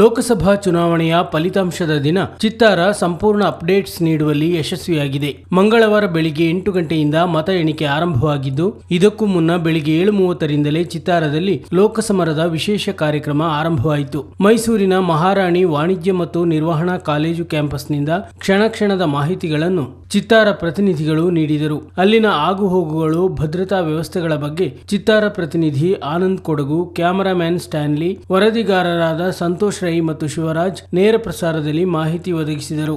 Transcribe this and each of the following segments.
ಲೋಕಸಭಾ ಚುನಾವಣೆಯ ಫಲಿತಾಂಶದ ದಿನ ಚಿತ್ತಾರ ಸಂಪೂರ್ಣ ಅಪ್ಡೇಟ್ಸ್ ನೀಡುವಲ್ಲಿ ಯಶಸ್ವಿಯಾಗಿದೆ. ಮಂಗಳವಾರ ಬೆಳಿಗ್ಗೆ ಎಂಟು ಗಂಟೆಯಿಂದ ಮತ ಎಣಿಕೆ ಆರಂಭವಾಗಿದ್ದು, ಇದಕ್ಕೂ ಮುನ್ನ ಬೆಳಿಗ್ಗೆ ಏಳು ಮೂವತ್ತರಿಂದಲೇ ಚಿತ್ತಾರದಲ್ಲಿ ಲೋಕಸಮರದ ವಿಶೇಷ ಕಾರ್ಯಕ್ರಮ ಆರಂಭವಾಯಿತು. ಮೈಸೂರಿನ ಮಹಾರಾಣಿ ವಾಣಿಜ್ಯ ಮತ್ತು ನಿರ್ವಹಣಾ ಕಾಲೇಜು ಕ್ಯಾಂಪಸ್ನಿಂದ ಕ್ಷಣ ಕ್ಷಣದ ಮಾಹಿತಿಗಳನ್ನು ಚಿತ್ತಾರ ಪ್ರತಿನಿಧಿಗಳು ನೀಡಿದರು. ಅಲ್ಲಿನ ಆಗುಹೋಗುಗಳು, ಭದ್ರತಾ ವ್ಯವಸ್ಥೆಗಳ ಬಗ್ಗೆ ಚಿತ್ತಾರ ಪ್ರತಿನಿಧಿ ಆನಂದ್ ಕೊಡಗು ಕ್ಯಾಮರಾಮ್ಯಾನ್ ಸ್ಟ್ಯಾನ್ಲಿ, ವರದಿಗಾರರಾದ ಸಂತೋಷ್ ರೈ ಮತ್ತು ಶಿವರಾಜ್ ನೇರ ಪ್ರಸಾರದಲ್ಲಿ ಮಾಹಿತಿ ಒದಗಿಸಿದರು.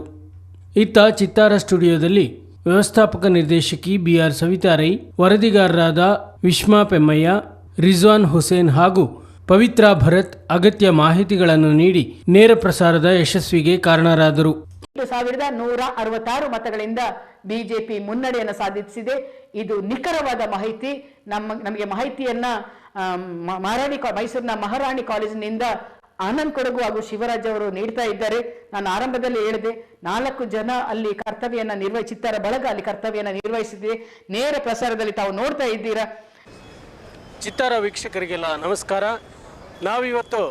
ಇತ್ತ ಚಿತ್ತಾರ ಸ್ಟುಡಿಯೋದಲ್ಲಿ ವ್ಯವಸ್ಥಾಪಕ ನಿರ್ದೇಶಕಿ ಬಿಆರ್ ಸವಿತಾ ರೈ, ವರದಿಗಾರರಾದ ವಿಶ್ಮಾ ಪೆಮ್ಮಯ್ಯ, ರಿಜ್ವಾನ್ ಹುಸೇನ್ ಹಾಗೂ ಪವಿತ್ರಾ ಭರತ್ ಅಗತ್ಯ ಮಾಹಿತಿಗಳನ್ನು ನೀಡಿ ನೇರ ಪ್ರಸಾರದ ಯಶಸ್ವಿಗೆ ಕಾರಣರಾದರು. ಸಾವಿರದ ನೂರ ಅರವತ್ತಾರು ಮತಗಳಿಂದ ಬಿಜೆಪಿ ಮುನ್ನಡೆಯನ್ನು ಸಾಧಿಸಿದೆ. ಇದು ನಿಖರವಾದ ಮಾಹಿತಿ. ನಮ್ಮ, ನಮಗೆ ಮಾಹಿತಿಯನ್ನ ಮಹಾರಾಣಿ ಮೈಸೂರಿನ ಮಹಾರಾಣಿ ಕಾಲೇಜಿನಿಂದ ಆನಂದ್ ಕೊಡಗು ಹಾಗೂ ಶಿವರಾಜ್ ಅವರು ನೀಡ್ತಾ ಇದ್ದಾರೆ. ನಾನು ಆರಂಭದಲ್ಲಿ ಹೇಳಿದೆ, ನಾಲ್ಕು ಜನ ಅಲ್ಲಿ ಕರ್ತವ್ಯನ ನಿರ್ವಹಿಸಿದ್ದಾರೆ ಬಳಗ ಅಲ್ಲಿ ಕರ್ತವ್ಯನ ನಿರ್ವಹಿಸಿದೆ. ನೇರ ಪ್ರಸಾರದಲ್ಲಿ ತಾವು ನೋಡ್ತಾ ಇದ್ದೀರಾ? ಚಿತ್ತಾರ ವೀಕ್ಷಕರಿಗೆಲ್ಲ ನಮಸ್ಕಾರ. ನಾವಿವತ್ತು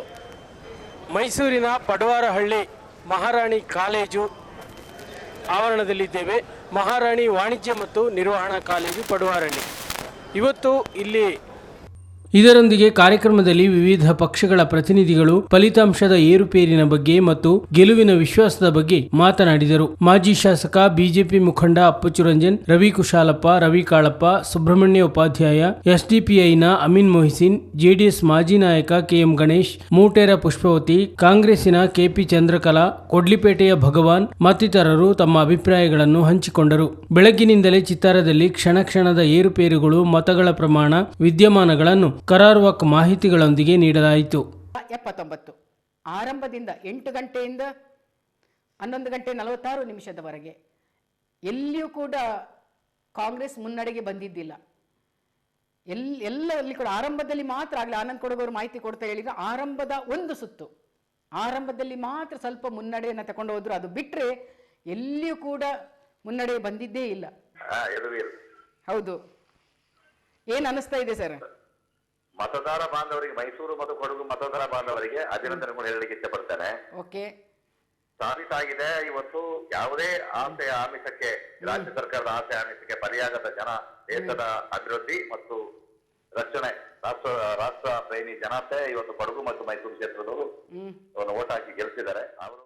ಮೈಸೂರಿನ ಪಡವಾರಹಳ್ಳಿ ಮಹಾರಾಣಿ ಕಾಲೇಜು ಆವರಣದಲ್ಲಿದ್ದೇವೆ. ಮಹಾರಾಣಿ ವಾಣಿಜ್ಯ ಮತ್ತು ನಿರ್ವಹಣಾ ಕಾಲೇಜು ಪಡವಾರಹಳ್ಳಿ. ಇವತ್ತು ಇಲ್ಲಿ ಇದರೊಂದಿಗೆ ಕಾರ್ಯಕ್ರಮದಲ್ಲಿ ವಿವಿಧ ಪಕ್ಷಗಳ ಪ್ರತಿನಿಧಿಗಳು ಫಲಿತಾಂಶದ ಏರುಪೇರಿನ ಬಗ್ಗೆ ಮತ್ತು ಗೆಲುವಿನ ವಿಶ್ವಾಸದ ಬಗ್ಗೆ ಮಾತನಾಡಿದರು. ಮಾಜಿ ಶಾಸಕ ಬಿಜೆಪಿ ಮುಖಂಡ ಅಪ್ಪಚ್ಚು ರಂಜನ್ ರವಿ ಕುಶಾಲಪ್ಪ, ರವಿ ಕಾಳಪ್ಪ, ಸುಬ್ರಹ್ಮಣ್ಯ ಉಪಾಧ್ಯಾಯ, ಎಸ್ಡಿಪಿಐನ ಅಮೀನ್ ಮೊಹಿಸಿನ್, ಜೆಡಿಎಸ್ ಮಾಜಿ ನಾಯಕ ಕೆಎಂ ಗಣೇಶ್, ಮೂಟೇರ ಪುಷ್ಪವತಿ, ಕಾಂಗ್ರೆಸ್ಸಿನ ಕೆಪಿ ಚಂದ್ರಕಲಾ, ಕೊಡ್ಲಿಪೇಟೆಯ ಭಗವಾನ್ ಮತ್ತಿತರರು ತಮ್ಮ ಅಭಿಪ್ರಾಯಗಳನ್ನು ಹಂಚಿಕೊಂಡರು. ಬೆಳಗ್ಗಿನಿಂದಲೇ ಚಿತ್ತಾರದಲ್ಲಿ ಕ್ಷಣ ಕ್ಷಣದ ಏರುಪೇರುಗಳು, ಮತಗಳ ಪ್ರಮಾಣ, ವಿದ್ಯಮಾನಗಳನ್ನು ಕರಾರುವಕ್ ಮಾಹಿತಿಗಳೊಂದಿಗೆ ನೀಡಲಾಯಿತು. ಎಪ್ಪತ್ತೊಂಬತ್ತು. ಆರಂಭದಿಂದ ಎಂಟು ಗಂಟೆಯಿಂದ ಹನ್ನೊಂದು ಗಂಟೆ ನಲವತ್ತಾರು ನಿಮಿಷದವರೆಗೆ ಎಲ್ಲಿಯೂ ಕೂಡ ಕಾಂಗ್ರೆಸ್ ಮುನ್ನಡೆಗೆ ಬಂದಿದ್ದಿಲ್ಲ. ಎಲ್ಲಿ ಎಲ್ಲರಲ್ಲಿ ಕೂಡ ಆರಂಭದಲ್ಲಿ ಮಾತ್ರ ಆಗಲಿ ಆನಂದ್ ಕೊಡಗೋರು ಮಾಹಿತಿ ಕೊಡ್ತಾ ಹೇಳಿದ್ರೆ ಆರಂಭದ ಒಂದು ಸುತ್ತು. ಆರಂಭದಲ್ಲಿ ಮಾತ್ರ ಸ್ವಲ್ಪ ಮುನ್ನಡೆಯನ್ನು ತಗೊಂಡು ಹೋದ್ರು. ಅದು ಬಿಟ್ಟರೆ ಎಲ್ಲಿಯೂ ಕೂಡ ಮುನ್ನಡೆ ಬಂದಿದ್ದೇ ಇಲ್ಲ. ಹೌದು. ಏನು ಅನಿಸ್ತಾ ಇದೆ ಸರ್? ಮತದಾರ ಬಾಂಧವರಿಗೆ ಮೈಸೂರು ಮತ್ತು ಕೊಡಗು ಮತದಾರ ಬಾಂಧವರಿಗೆ ಅಭಿನಂದನೆಗಳು ಹೇಳಲಿಕ್ಕೆ ಇಷ್ಟಪಡ್ತೇನೆ. ಓಕೆ. ಸಾಬೀತಾಗಿದೆ ಇವತ್ತು ಯಾವುದೇ ಆಸೆಯ ಆಮಿಷಕ್ಕೆ ರಾಜ್ಯ ಸರ್ಕಾರದ ಆಸೆ ಆಮಿಷಕ್ಕೆ ಪರಿಯಾಗದ ಜನ ದೇಶದ ಅಭಿವೃದ್ಧಿ ಮತ್ತು ರಕ್ಷಣೆ ರಾಷ್ಟ್ರ ರಾಷ್ಟ್ರ ಪ್ರೇಮಿ ಜನತೆ ಇವತ್ತು ಕೊಡಗು ಮತ್ತು ಮೈಸೂರು ಕ್ಷೇತ್ರದವರು ಓಟ್ ಹಾಕಿ ಗೆಲ್ಸಿದ್ದಾರೆ. ಅವರು